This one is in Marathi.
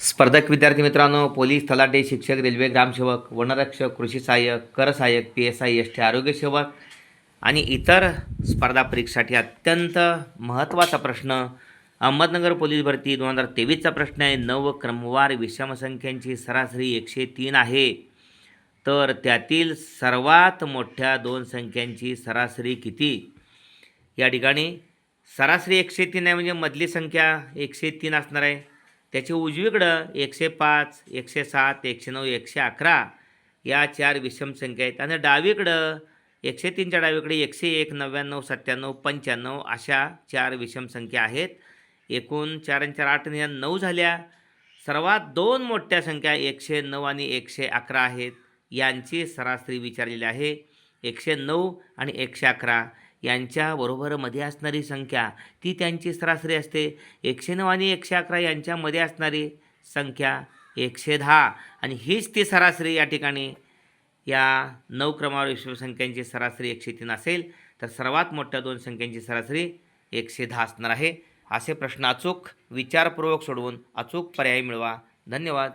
स्पर्धक विद्यार्थी मित्रांनो पोलीस तलाटे शिक्षक रेल्वे ग्रामसेवक वनरक्षक कृषी सहाय्यक कर सहाय्यक P S I S T आरोग्य सेवक आणि इतर स्पर्धा परीक्षेसाठी अत्यंत महत्त्वाचा प्रश्न अहमदनगर पोलीस भरती दोन हजार तेवीसचा प्रश्न आहे. नव क्रमवार विषमसंख्यांची सरासरी एकशे तीन आहे. तर त्यातील सर्वात मोठ्या दोन संख्यांची सरासरी किती? या ठिकाणी सरासरी एकशे तीन आहे म्हणजे मधली संख्या एकशे तीन असणार आहे. त्याचे उजवीकडं एकशे पाच एकशे सात एकशे नऊ एकशे अकरा या चार विषम संख्या आहेत. आणि डावीकडं एकशे तीनच्या डावीकडे एकशे एक नव्याण्णव सत्त्याण्णव पंच्याण्णव अशा चार विषम संख्या आहेत. एकूण चार आणि चार आठ आणि या नऊ झाल्या. सर्वात दोन मोठ्या संख्या एकशे नऊ आणि एकशे अकरा आहेत. यांची सरासरी विचारलेली आहे. एकशे नऊ आणि एकशे अकरा. यांच्याबरोबरमध्ये असणारी संख्या ती त्यांची सरासरी असते. एकशे नऊ आणि एकशे अकरा यांच्यामध्ये असणारी संख्या एकशे दहा. आणि हीच ती सरासरी या ठिकाणी या नऊ क्रमावर विश्वसंख्यांची सरासरी एकशे तीन असेल तर सर्वात मोठ्या दोन संख्यांची सरासरी एकशे दहा असणार आहे. असे प्रश्न अचूक विचारपूर्वक सोडवून अचूक पर्याय मिळवा. धन्यवाद.